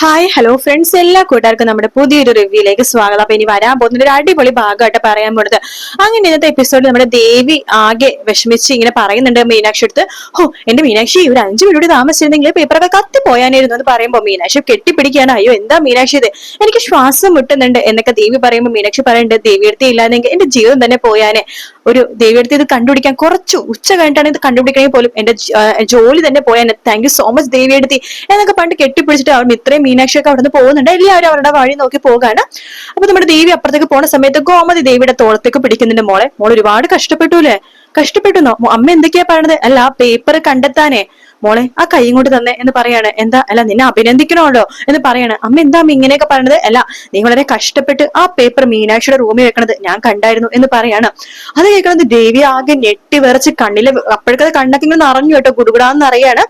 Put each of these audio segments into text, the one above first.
Hi hello friends എല്ലാ കൂട്ടുകാർക്കും നമ്മുടെ പുതിയൊരു റിവ്യൂയിലേക്ക് സ്വാഗതം. അപ്പൊ ഇനി വരാൻ പോകുന്ന ഒരു അടിപൊളി ഭാഗമായിട്ട് പറയാൻ പോകുന്നത് അങ്ങനെ ഇന്നത്തെ എപ്പിസോഡിൽ നമ്മുടെ ദേവി ആകെ വിഷമിച്ച് ഇങ്ങനെ പറയുന്നുണ്ട് മീനാക്ഷി അടുത്ത്. ഓ എന്റെ മീനാക്ഷി ഒരു അഞ്ചു മിനിറ്റ് താമസിച്ചിരുന്നെങ്കിൽ പേപ്പറൊക്കെ കത്തി പോയാനായിരുന്നു എന്ന് പറയുമ്പോൾ മീനാക്ഷി കെട്ടിപ്പിടിക്കുകയാണ്. അയ്യോ എന്താ മീനാക്ഷി ഇത്? എനിക്ക് ശ്വാസം മുട്ടുന്നുണ്ട് എന്നൊക്കെ ദേവി പറയുമ്പോൾ മീനാക്ഷി പറയുന്നുണ്ട് ദേവി ഇല്ലാന്നെങ്കിൽ എന്റെ ജീവിതം തന്നെ പോയാനെ. ഒരു ദേവി അടുത്ത് ഇത് കണ്ടുപിടിക്കാൻ കുറച്ച് ഉച്ച കഴിഞ്ഞിട്ടാണ് ഇത് കണ്ടുപിടിക്കണമെങ്കിൽ പോലും എന്റെ ജോലി തന്നെ പോയാനെ. Thank you so much Devi എടുത്തി എന്നൊക്കെ പണ്ട് കെട്ടിപ്പിടിച്ചിട്ട് അവർ ഇത്രയും മീനാക്ഷിയൊക്കെ അവിടുന്ന് പോകുന്നുണ്ട്. എല്ലാവരും അവരുടെ വഴി നോക്കി പോകാണ്. അപ്പൊ നമ്മുടെ ദേവി അപ്പുറത്തേക്ക് പോണ സമയത്ത് ഗോമതി ദേവിയുടെ തോളത്തേക്ക് പിടിക്കുന്നുണ്ട് മോളെ. മോൾ ഒരുപാട് കഷ്ടപ്പെട്ടു അല്ലേ? കഷ്ടപ്പെട്ടു. അമ്മ എന്തൊക്കെയാ പറയണത്? അല്ല ആ പേപ്പർ കണ്ടെത്താനേ. മോളെ ആ കൈ കൊണ്ട് തന്നെ എന്ന് പറയാണ്. എന്താ? അല്ല നിന്നെ അഭിനന്ദിക്കണമല്ലോ എന്ന് പറയാണ്. അമ്മ എന്താ അമ്മ ഇങ്ങനെയൊക്കെ പറയണത്? അല്ല നീ വളരെ കഷ്ടപ്പെട്ട് ആ പേപ്പർ മീനാക്ഷിയുടെ റൂമിൽ വെക്കണത് ഞാൻ കണ്ടായിരുന്നു എന്ന് പറയാണ്. അത് കേൾക്കണത് ദേവി ആകെ ഞെട്ടി വിറച്ച് കണ്ണിൽ അപ്പോഴത്തെ കണ്ണൊക്കെ ഇങ്ങനെ നിറഞ്ഞു കേട്ടോ ഗുടുകുടാന്ന് അറിയാണ്.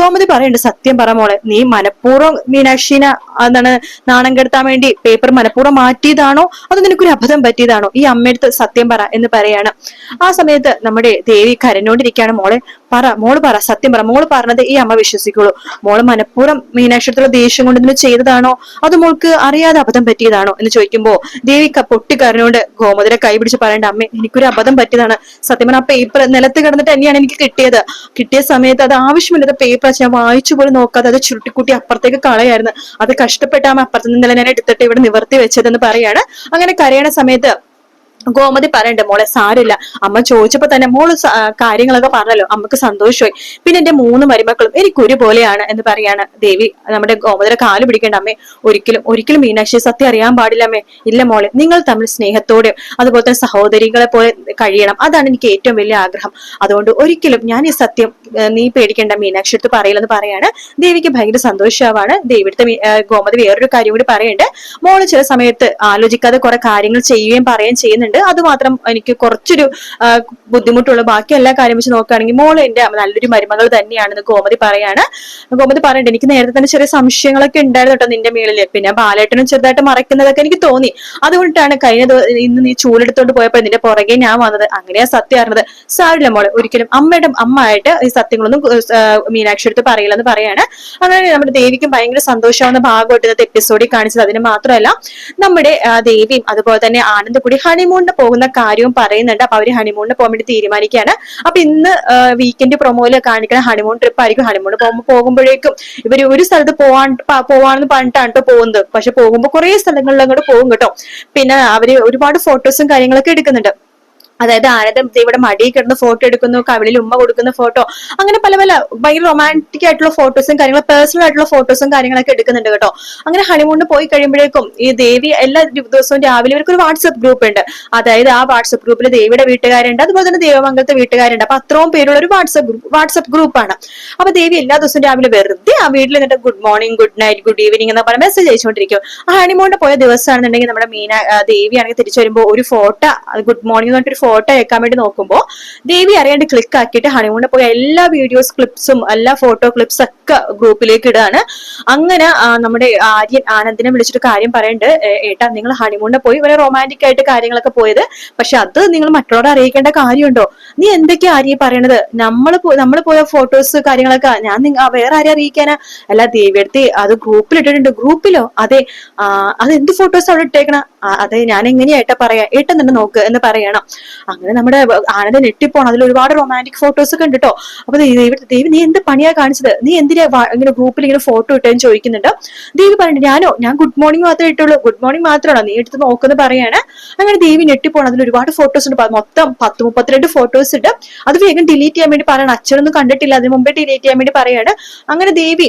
ഗോമതി പറയുന്നുണ്ട് സത്യം പറ മോളെ നീ മനഃപൂർവം മീനാക്ഷിനെ എന്താണ് നാണം കെടുത്താൻ വേണ്ടി പേപ്പർ മനഃപൂർവം മാറ്റിയതാണോ? അത് നിനക്കൊരു അബദ്ധം പറ്റിയതാണോ? ഈ അമ്മയടുത്ത് സത്യം പറ എന്ന് പറയാണ്. ആ സമയത്ത് നമ്മുടെ ദേവി കരഞ്ഞോണ്ടിരിക്കുകയാണ് മോളെ. പറ മോൾ പറ സത്യം പറ. മോൾ പറഞ്ഞത് ഈ അമ്മ വിശ്വസിക്കുള്ളൂ. മോൾ മനഃപൂർവം മീനാക്ഷരത്തിലുള്ള ദേഷ്യം കൊണ്ട് ഇതിന് ചെയ്തതാണോ? അത് മോൾക്ക് അറിയാതെ അബദ്ധം പറ്റിയതാണോ? എന്ന് ചോദിക്കുമ്പോ ദേവി പൊട്ടിക്കരഞ്ഞോണ്ട് ഗോമതിരെ കൈ പിടിച്ച് പറയേണ്ട അമ്മ എനിക്കൊരു അബദ്ധം പറ്റിയതാണ്. സത്യം പറഞ്ഞ ആ പേപ്പർ നിലത്ത് കിടന്നിട്ട് തന്നെയാണ് എനിക്ക് കിട്ടിയത്. കിട്ടിയ സമയത്ത് അത് ആവശ്യമില്ലാത്ത പേപ്പർ ഞാൻ വായിച്ചു പോലും നോക്കാതെ അത് ചുരുട്ടിക്കൂട്ടി അപ്പുറത്തേക്ക് കളയായിരുന്നു. അത് കഷ്ടപ്പെട്ട അമ്മ അപ്പുറത്ത് നിന്ന് ഞാൻ എടുത്തിട്ട് ഇവിടെ നിവർത്തി വെച്ചതെന്ന് പറയാണ്. അങ്ങനെ കരയണ സമയത്ത് ഗോമതി പറയണ്ട് മോളെ സാരില്ല അമ്മ ചോദിച്ചപ്പോ തന്നെ മോൾ കാര്യങ്ങളൊക്കെ പറഞ്ഞല്ലോ. അമ്മയ്ക്ക് സന്തോഷമായി പിന്നെ എന്റെ മൂന്ന് മരുമക്കളും എനിക്ക് ഒരുപോലെയാണ് എന്ന് പറയാണ് ദേവി. നമ്മുടെ ഗോമതിയുടെ കാൽ പിടിക്കേണ്ട അമ്മേ. ഒരിക്കലും ഒരിക്കലും മീനാക്ഷി സത്യം അറിയാൻ പാടില്ല അമ്മേ. ഇല്ല മോളെ നിങ്ങൾ തമ്മിൽ സ്നേഹത്തോടെ അതുപോലെ തന്നെ സഹോദരികളെ പോലെ കഴിയണം. അതാണ് എനിക്ക് ഏറ്റവും വലിയ ആഗ്രഹം. അതുകൊണ്ട് ഒരിക്കലും ഞാൻ ഈ സത്യം നീ പേടിക്കേണ്ട മീനാക്ഷി അടുത്ത് പറയില്ലെന്ന് പറയാണ്. ദേവിക്ക് ഭയങ്കര സന്തോഷമാവാണ് ദേവിയുടെ ഗോമതി വേറൊരു കാര്യം കൂടി പറയുന്നുണ്ട് മോൾ ചില സമയത്ത് ആലോചിക്കാതെ കുറെ കാര്യങ്ങൾ ചെയ്യുകയും പറയുകയും ചെയ്യുന്നുണ്ട്. അത് മാത്രം എനിക്ക് കുറച്ചൊരു ബുദ്ധിമുട്ടുള്ളൂ. ബാക്കി എല്ലാ കാര്യം വെച്ച് നോക്കുകയാണെങ്കിൽ മോൾ എന്റെ നല്ലൊരു മരുമകൾ തന്നെയാണെന്ന് ഗോമതി പറയാണ്. ഗോമതി പറയണ്ട എനിക്ക് നേരത്തെ തന്നെ ചെറിയ സംശയങ്ങളൊക്കെ ഉണ്ടായിരുന്നു കേട്ടോ നിന്റെ മേളിൽ. പിന്നെ ബാലേട്ടനും ചെറുതായിട്ട് മറക്കുന്നതൊക്കെ എനിക്ക് തോന്നി. അതുകൊണ്ടാണ് കഴിഞ്ഞ ഇന്ന് നീ ചൂലെടുത്തോണ്ട് പോയപ്പോൾ നിന്റെ പുറകെ ഞാൻ വന്നത്. അങ്ങനെയാ സത്യം അറിഞ്ഞത്. സാരില്ല മോളെ ഒരിക്കലും. അമ്മയുടെ അമ്മ ആയിട്ട് ഈ സത്യങ്ങളൊന്നും മീനാക്ഷി എടുത്ത് പറയില്ലെന്ന് പറയാണ്. അങ്ങനെ നമ്മുടെ ദേവിക്കും ഭയങ്കര സന്തോഷമാവുന്ന ഭാഗമായിട്ട് ഇന്നത്തെ എപ്പിസോഡിൽ കാണിച്ചത്. അതിന് മാത്രമല്ല നമ്മുടെ ദേവിയും അതുപോലെ തന്നെ ആനന്ദ് കൂടി ഹണിമൂണിന് പോകുന്ന കാര്യവും പറയുന്നുണ്ട്. അപ്പൊ അവർ ഹണിമൂണിന് പോകാൻ വേണ്ടി തീരുമാനിക്കുകയാണ്. അപ്പൊ ഇന്ന് വീക്കെൻഡ് പ്രൊമോയിൽ കാണിക്കുന്ന ഹണിമൂൺ ട്രിപ്പ് ആയിരിക്കും. ഹണിമൂൺ പോകുമ്പോൾ പോകുമ്പോഴേക്കും ഇവർ ഒരു സ്ഥലത്ത് പോവാൻ പോവാണെന്ന് പറഞ്ഞിട്ടാണ് കേട്ടോ പോകുന്നത്. പക്ഷെ പോകുമ്പോൾ കുറെ സ്ഥലങ്ങളിൽ അങ്ങോട്ട് പോകും കേട്ടോ. പിന്നെ അവർ ഒരുപാട് ഫോട്ടോസും കാര്യങ്ങളൊക്കെ എടുക്കുന്നുണ്ട്. അതായത് ആനന്ദം ഇവിടെ മടിയിൽ കിടന്ന് ഫോട്ടോ എടുക്കുന്നു കവിളിൽ ഉമ്മ കൊടുക്കുന്ന ഫോട്ടോ അങ്ങനെ പല പല ഭയങ്കര റൊമാന്റിക് ആയിട്ടുള്ള ഫോട്ടോസും കാര്യങ്ങളും പേഴ്സണൽ ആയിട്ടുള്ള ഫോട്ടോസും കാര്യങ്ങളൊക്കെ എടുക്കുന്നുണ്ട് കേട്ടോ. അങ്ങനെ ഹണിമൂണിന് പോയി കഴിയുമ്പോഴേക്കും ഈ ദേവി എല്ലാ ദിവസവും രാവിലെ ഇവർക്ക് ഒരു വാട്സപ്പ് ഗ്രൂപ്പ് ഉണ്ട്. അതായത് ആ വാട്സപ്പ് ഗ്രൂപ്പിൽ ദേവിയുടെ വീട്ടുകാരുണ്ട് അതുപോലെ തന്നെ ദേവമംഗലത്തെ വീട്ടുകാരുണ്ട്. അപ്പൊ അത്രയും പേരുള്ള ഒരു വാട്സപ്പ് വാട്സപ്പ് ഗ്രൂപ്പാണ് അപ്പൊ ദേവി എല്ലാ ദിവസവും രാവിലെ വെറുതെ ആ വീട്ടിൽ നിന്നിട്ട് good morning good night good evening എന്ന് പറഞ്ഞ മെസ്സേജ് അയച്ചുകൊണ്ടിരിക്കും. ആ ഹണിമൂണിന് പോയ ദിവസമാണെന്നുണ്ടെങ്കിൽ നമ്മുടെ മീന ദേവി ആണെങ്കിൽ തിരിച്ചു വരുമ്പോൾ ഒരു ഫോട്ടോ ഗുഡ് മോർണിംഗ് എന്ന് പറഞ്ഞിട്ട് ഫോട്ടോ അയക്കാൻ വേണ്ടി നോക്കുമ്പോൾ ദേവി അറിയാണ്ട് ക്ലിക്ക് ആക്കിയിട്ട് ഹണിമൂണിന് പോയ എല്ലാ വീഡിയോസ് ക്ലിപ്സും എല്ലാ ഫോട്ടോ ക്ലിപ്സ് ഒക്കെ ഗ്രൂപ്പിലേക്ക് ഇടുകയാണ്. അങ്ങനെ നമ്മുടെ ആര്യൻ ആനന്ദിനെ വിളിച്ചിട്ട് കാര്യം പറയുന്നുണ്ട് "ഏ, ഏട്ടാ നിങ്ങൾ ഹണിമൂണിന് പോയി വളരെ റൊമാന്റിക് ആയിട്ട് കാര്യങ്ങളൊക്കെ പോയത്? പക്ഷെ അത് നിങ്ങൾ മറ്റുള്ളവരെ അറിയിക്കേണ്ട കാര്യമുണ്ടോ? നീ എന്തൊക്കെയാ ആര്യ പറയണത്? നമ്മൾ നമ്മൾ പോയ ഫോട്ടോസ് കാര്യങ്ങളൊക്കെ ഞാൻ വേറെ ആരെ അറിയിക്കാനാ? അല്ല ദേവി ദേവിയെടുത്ത് അത് ഗ്രൂപ്പിൽ ഇട്ടിട്ടുണ്ട്. ഗ്രൂപ്പിലോ അതെ. അത് എന്ത് ഫോട്ടോസ് അവിടെ ഇട്ടേക്കണ? അതെ ഞാൻ എങ്ങനെയാ ഏട്ടാ പറയാ? ഏട്ടൻ തന്നെ നോക്ക് എന്ന് പറയണം. അങ്ങനെ നമ്മുടെ ആനന്ദ ഞെട്ടിപ്പോണം. അതിൽ ഒരുപാട് റൊമാന്റിക് ഫോട്ടോസ് ഒക്കെ ഉണ്ട് കേട്ടോ അപ്പൊ ദേവി ദേവി നീ എന്ത് പണിയാ കാണിച്ചത്? നീ എന്തിനാ ഇങ്ങനെ ഗ്രൂപ്പിൽ ഇങ്ങനെ ഫോട്ടോ ഇട്ടെന്ന് ചോദിക്കുന്നുണ്ട്? ദേവി പറഞ്ഞു ഞാനോ ഞാൻ ഗുഡ് മോർണിംഗ് മാത്രമേ ഇട്ടുള്ളൂ. ഗുഡ് മോർണിംഗ് മാത്രമാണോ? നീ എടുത്ത് നോക്കുന്ന പറയാണ്. അങ്ങനെ ദേവി ഞെട്ടിപ്പോണം. അതിൽ ഒരുപാട് ഫോട്ടോസ് ഉണ്ട്. മൊത്തം പത്ത് മുപ്പത്തിരണ്ട് ഫോട്ടോസ് ഉണ്ട്. അത് വേഗം ഡിലീറ്റ് ചെയ്യാൻ വേണ്ടി പറയണം. അച്ഛനൊന്നും കണ്ടിട്ടില്ല. അതിന് മുമ്പേ ഡിലീറ്റ് ചെയ്യാൻ വേണ്ടി പറയാണ്. അങ്ങനെ ദേവി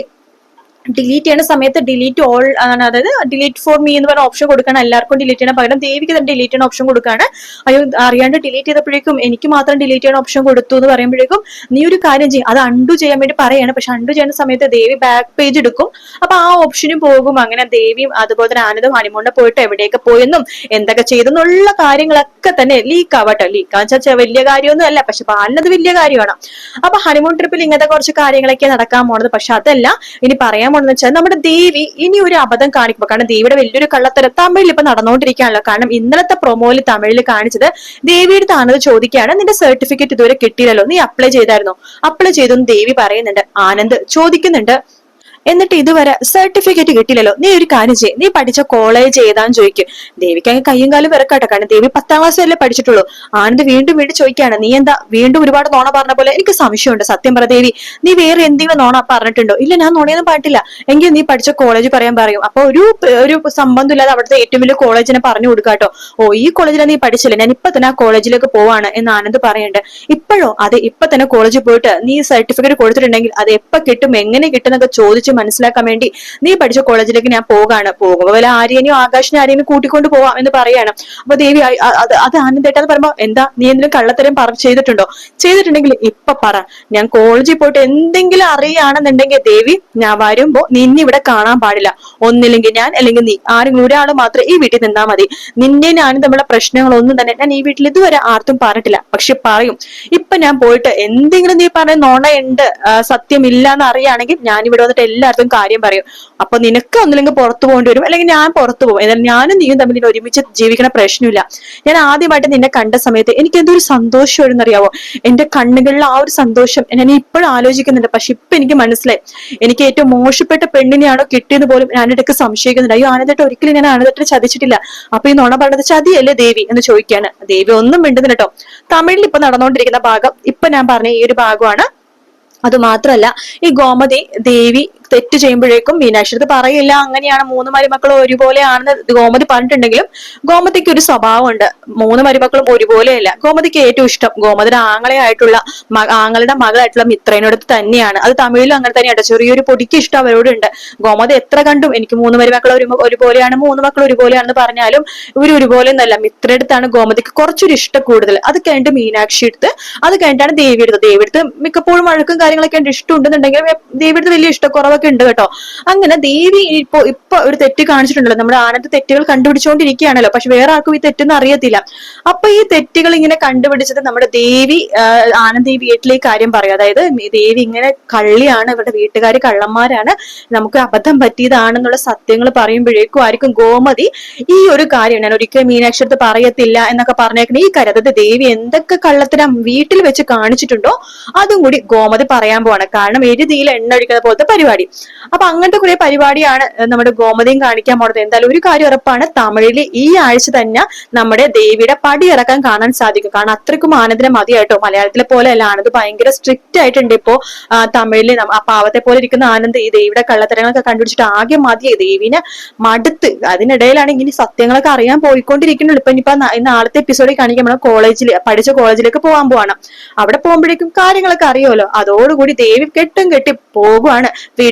ഡിലീറ്റ് ചെയ്യുന്ന സമയത്ത് ഡിലീറ്റ് ഓൾ ആണ്. അതായത് ഡിലീറ്റ് ഫോർ മീ എന്ന് പറഞ്ഞ ഓപ്ഷൻ കൊടുക്കണം എല്ലാവർക്കും ഡിലീറ്റ് ചെയ്യണം പകരം ദേവിക്ക് തന്നെ ഡിലീറ്റ് ചെയ്യുന്ന ഓപ്ഷൻ കൊടുക്കാണ് അയ്യോ അറിയാണ്ട് ഡിലീറ്റ് ചെയ്തപ്പോഴേക്കും എനിക്ക് മാത്രം ഡിലീറ്റ് ചെയ്യുന്ന ഓപ്ഷൻ കൊടുത്തു എന്ന് പറയുമ്പോഴേക്കും നീ ഒരു കാര്യം ചെയ്യും. അത് അണ്ടു ചെയ്യാൻ വേണ്ടി പറയാണ്. പക്ഷെ അണ്ടു ചെയ്യുന്ന സമയത്ത് ദേവി ബാക്ക് പേജ് എടുക്കും. അപ്പൊ ആ ഓപ്ഷനും പോകും. അങ്ങനെ ദേവിയും അതുപോലെ തന്നെ ആനന്ദും ഹണിമൂണിനെ പോയിട്ട് എവിടെയൊക്കെ പോയെന്നും എന്തൊക്കെ ചെയ്തെന്നുള്ള കാര്യങ്ങളൊക്കെ തന്നെ ലീക്ക് ആവട്ടെ. ലീക്ക് വെച്ചാൽ വലിയ കാര്യമൊന്നും അല്ല. പക്ഷെ പാലിനത് വലിയ കാര്യമാണ്. അപ്പൊ ഹണിമൂൺ ട്രിപ്പിൽ ഇങ്ങനത്തെ കുറച്ച് കാര്യങ്ങളൊക്കെ നടക്കാൻ പോണത്. പക്ഷെ അതല്ല. ഇനി പറയാൻ പോണെന്ന് വെച്ചാൽ നമ്മുടെ ദേവി ഇനി ഒരു അബദ്ധം കാണിക്കുമ്പോൾ കാരണം ദേവിയുടെ വലിയൊരു കള്ളത്തരം തമിഴിൽ ഇപ്പൊ നടന്നുകൊണ്ടിരിക്കുകയാണല്ലോ കാരണം ഇന്നലത്തെ പ്രൊമോയിൽ തമിഴിൽ കാണിച്ചത് ദേവിയുടെ താണത് ചോദിക്കുകയാണ്. നിന്റെ സർട്ടിഫിക്കറ്റ് ഇതുവരെ കിട്ടിയില്ലല്ലോ. നീ അപ്ലൈ ചെയ്തായിരുന്നോ? അപ്ലൈ ചെയ്തു ദേവി പറയുന്നുണ്ട്. ആനന്ദ് ചോദിക്കുന്നുണ്ട്. എന്നിട്ട് ഇതുവരെ സർട്ടിഫിക്കറ്റ് കിട്ടില്ലല്ലോ നീ ഒരു കാര്യം ചെയ്യും. നീ പഠിച്ച കോളേജ് ഏതാന്ന് ചോദിക്കും. ദേവിക്ക് അങ്ങ് കയ്യും കാലും വിറക്കാട്ടെ. കാരണം ദേവി പത്താം ക്ലാസ് വരെ പഠിച്ചിട്ടുള്ളൂ. ആനന്ദ് വീണ്ടും വീണ്ടും ചോദിക്കുകയാണ് നീ എന്താ വീണ്ടും ഒരുപാട് നോണ പറഞ്ഞ പോലെ എനിക്ക് സംശയമുണ്ട്. സത്യം പറ ദേവി നീ വേറെ എന്തെങ്കിലും നോണ പറഞ്ഞിട്ടുണ്ടോ? ഇല്ല ഞാൻ നോണയൊന്നും പാട്ടില്ല എങ്കിൽ നീ പഠിച്ച കോളേജ് പറയാൻ പറയും. അപ്പൊ ഒരു ഒരു സംബന്ധം ഇല്ലാതെ അവിടുത്തെ ഏറ്റവും വലിയ കോളേജിനെ പറഞ്ഞു കൊടുക്കാട്ടോ ഓ ഈ കോളേജിൽ നീ പഠിച്ചില്ല? ഞാൻ ഇപ്പൊ തന്നെ ആ കോളേജിലേക്ക് പോവാണ് എന്ന് ആനന്ദ് പറയുന്നുണ്ട്. ഇപ്പോഴോ? അതെ ഇപ്പൊ തന്നെ കോളേജിൽ പോയിട്ട് നീ സർട്ടിഫിക്കറ്റ് കൊടുത്തിട്ടുണ്ടെങ്കിൽ അത് എപ്പോ കിട്ടും? എങ്ങനെ കിട്ടും? എന്നൊക്കെ ചോദിച്ച് മനസ്സിലാക്കാൻ വേണ്ടി നീ പഠിച്ച കോളേജിലേക്ക് ഞാൻ പോകാണ്. പോകുമ്പോ വല്ല ആര്യനെയോ ആകാശിനെ ആര്യനെ കൂട്ടിക്കൊണ്ട് പോവാം എന്ന് പറയാണ്. അപ്പൊ ദേവി അത് അത് ആനന്ദേട്ടാന്ന് പറയുമ്പോ എന്താ നീ എന്തെങ്കിലും കള്ളത്തരം പറ ചെയ്തിട്ടുണ്ടോ? ചെയ്തിട്ടുണ്ടെങ്കിൽ ഇപ്പൊ പറ. ഞാൻ കോളേജിൽ പോയിട്ട് എന്തെങ്കിലും അറിയുകയാണെന്നുണ്ടെങ്കിൽ ദേവി ഞാൻ വരുമ്പോ നിന്നെ ഇവിടെ കാണാൻ പാടില്ല. ഒന്നില്ലെങ്കിൽ ഞാൻ അല്ലെങ്കിൽ നീ ആരെങ്കിലും ഒരാൾ മാത്രം ഈ വീട്ടിൽ നിന്നാ മതി. നിന്നെ ഞാനും തമ്മിലുള്ള പ്രശ്നങ്ങളൊന്നും തന്നെ ഞാൻ ഈ വീട്ടിൽ ഇതുവരെ ആർക്കും പറഞ്ഞിട്ടില്ല. പക്ഷെ പറയും ഇപ്പൊ ഞാൻ പോയിട്ട് എന്തെങ്കിലും നീ പറയുന്ന നുണയുണ്ട് സത്യമില്ല എന്ന് അറിയുകയാണെങ്കിൽ ഞാൻ ഇവിടെ വന്നിട്ട് എല്ലാവർക്കും കാര്യം പറയും. അപ്പൊ നിനക്ക് ഒന്നില്ലെങ്കിൽ പുറത്തു പോകേണ്ടി വരും. അല്ലെങ്കിൽ ഞാൻ പുറത്തു പോകും. എന്നാൽ ഞാനും നീയും തമ്മിൽ ഒരുമിച്ച് ജീവിക്കണ പ്രശ്നമില്ല. ഞാൻ ആദ്യമായിട്ട് നിന്നെ കണ്ട സമയത്ത് എനിക്ക് എന്തൊരു സന്തോഷമായിരുന്നു അറിയാവോ എന്റെ കണ്ണുകളിൽ ആ ഒരു സന്തോഷം. ഞാൻ ഇപ്പോഴും ആലോചിക്കുന്നുണ്ട്. പക്ഷെ ഇപ്പൊ എനിക്ക് മനസ്സിലായി. എനിക്ക് ഏറ്റവും മോശപ്പെട്ട പെണ്ണിനെയാണോ കിട്ടിയത് പോലും ഞാൻ ഇടയ്ക്ക് സംശയിക്കുന്നുണ്ട്. അയ്യോ ആനന്ദട്ട് ഒരിക്കലും ഞാൻ ആനന്ദട്ടിനെ ചതിച്ചിട്ടില്ല. അപ്പൊ ഈ നുണ പറഞ്ഞത് ചതിയല്ലേ ദേവി എന്ന് ചോദിക്കാണ് ദേവി ഒന്നും മിണ്ടുന്നില്ല കേട്ടോ തമിഴിൽ ഇപ്പൊ നടന്നുകൊണ്ടിരിക്കുന്ന ഭാഗം. ഇപ്പൊ ഞാൻ പറഞ്ഞ ഈ ഒരു ഭാഗമാണ്. അത് മാത്രല്ല ഈ ഗോമതി ദേവി തെറ്റ് ചെയ്യുമ്പോഴേക്കും മീനാക്ഷി അടുത്ത് പറയില്ല അങ്ങനെയാണ് മൂന്ന് മരുമക്കളും ഒരുപോലെയാണെന്ന് ഗോമതി പറഞ്ഞിട്ടുണ്ടെങ്കിലും ഗോമതിക്ക് ഒരു സ്വഭാവമുണ്ട്. മൂന്ന് മരുമക്കളും ഒരുപോലെയല്ല. ഗോമതിക്ക് ഏറ്റവും ഇഷ്ടം ഗോമതിയുടെ ആങ്ങളെയായിട്ടുള്ള ആങ്ങളുടെ മകളായിട്ടുള്ള മിത്രേനോടത്ത് തന്നെയാണ്. അത് തമിഴിലും അങ്ങനെ തന്നെയാണ് ചെറിയൊരു പൊടിക്ക് ഇഷ്ടം അവരോടുണ്ട്. ഗോമതി എത്ര കണ്ടും എനിക്ക് മൂന്ന് മരുമക്കൾ ഒരു ഒരുപോലെയാണ് മൂന്ന് മക്കൾ ഒരുപോലെയാണെന്ന് പറഞ്ഞാലും ഇവർ ഒരുപോലെ ഒന്നല്ല മിത്രടുത്താണ് ഗോമതിക്ക് കുറച്ചൊരു ഇഷ്ടം കൂടുതൽ. അത് കഴിഞ്ഞിട്ട് മീനാക്ഷി എടുത്ത് അത് കഴിഞ്ഞിട്ടാണ് ദേവി എടുത്തത് ദേവി എടുത്ത് മിക്കപ്പോഴും വഴക്കും കാര്യങ്ങളൊക്കെ ഇഷ്ടം ഉണ്ടെന്നുണ്ടെങ്കിൽ ദേവി വലിയ ഇഷ്ടക്കുറവൊക്കെ ഉണ്ട് കേട്ടോ. അങ്ങനെ ദേവി ഇപ്പൊ ഇപ്പൊ ഒരു തെറ്റ് കാണിച്ചിട്ടുണ്ടല്ലോ. നമ്മുടെ ആനന്ദ് തെറ്റുകൾ കണ്ടുപിടിച്ചുകൊണ്ടിരിക്കുകയാണല്ലോ. പക്ഷെ വേറെ ആർക്കും ഈ തെറ്റൊന്നും അറിയത്തില്ല. അപ്പൊ ഈ തെറ്റുകൾ ഇങ്ങനെ കണ്ടുപിടിച്ചത് നമ്മുടെ ദേവി ആനന്ദ് ഈ വീട്ടിലേക്ക് കാര്യം പറയും അതായത് ദേവി ഇങ്ങനെ കള്ളിയാണ് ഇവരുടെ വീട്ടുകാർ കള്ളന്മാരാണ്. നമുക്ക് അബദ്ധം പറ്റിയതാണെന്നുള്ള സത്യങ്ങൾ പറയുമ്പോഴേക്കും ആയിരിക്കും ഗോമതി ഈ ഒരു കാര്യം. ഞാൻ ഒരിക്കലും മീനാക്ഷി അടുത്ത് പറയത്തില്ല എന്നൊക്കെ പറഞ്ഞേക്കുന്ന ഈ കാര്യം അതായത് ദേവി എന്തൊക്കെ കള്ളത്തരം വീട്ടിൽ വെച്ച് കാണിച്ചിട്ടുണ്ടോ അതും കൂടി ഗോമതി പറയാൻ പോവാണ്. കാരണം എരുതിയിൽ എണ്ണ ഒഴിക്കുന്ന പോലത്തെ പരിപാടി. അപ്പൊ അങ്ങനത്തെ കുറെ പരിപാടിയാണ് നമ്മുടെ ഗോമതിയും കാണിക്കാൻ പോണത്. എന്തായാലും ഒരു കാര്യം ഉറപ്പാണ് തമിഴിൽ ഈ ആഴ്ച തന്നെ നമ്മുടെ ദേവിയുടെ പടി ഇറക്കാൻ കാണാൻ സാധിക്കും. കാരണം അത്രയ്ക്കും ആനന്ദിനെ മതിയായിട്ടോ? മലയാളത്തിലെ പോലെ അല്ല ആനന്ദ് ഭയങ്കര സ്ട്രിക്റ്റ് ആയിട്ടുണ്ട് ഇപ്പോ. തമിഴിൽ ആ പാവത്തെ പോലെ ഇരിക്കുന്ന ആനന്ദ് ഈ ദേവിയുടെ കള്ളത്തരങ്ങളൊക്കെ കണ്ടുപിടിച്ചിട്ട് ആകെ മതിയായി ദേവിനെ മടുത്ത് അതിനിടയിലാണ് ഇങ്ങനെ സത്യങ്ങളൊക്കെ അറിയാൻ പോയിക്കൊണ്ടിരിക്കുന്നുള്ളൂ. ഇപ്പൊ ഇനിയിപ്പോ നാളത്തെ എപ്പിസോഡിൽ കാണിക്കാൻ നമ്മൾ കോളേജിൽ പഠിച്ച കോളേജിലേക്ക് പോകാൻ പോവാണ്. അവിടെ പോകുമ്പോഴേക്കും കാര്യങ്ങളൊക്കെ അറിയുമല്ലോ. അതോടുകൂടി ദേവി കെട്ടും കെട്ടി പോകുവാണ്.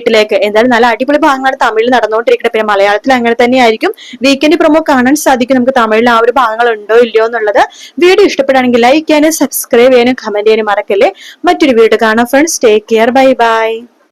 വീട്ടിലേക്ക് എന്തായാലും നല്ല അടിപൊളി ഭാഗങ്ങളാണ് തമിഴിൽ നടന്നുകൊണ്ടിരിക്കുന്നത്. പിന്നെ മലയാളത്തിൽ അങ്ങനെ തന്നെയായിരിക്കും. വീക്കെൻഡ് പ്രൊമോ കാണാൻ സാധിക്കും. നമുക്ക് തമിഴിൽ ആ ഒരു ഭാഗങ്ങൾ ഉണ്ടോ ഇല്ലയോ എന്നുള്ളത് വീഡിയോ ഇഷ്ടപ്പെടുകയാണെങ്കിൽ ലൈക്ക് ചെയ്യാനും സബ്സ്ക്രൈബ് ചെയ്യാനും കമന്റ് ചെയ്യാനും മറക്കല്ലേ. മറ്റൊരു വീഡിയോ കാണാം friends take care bye bye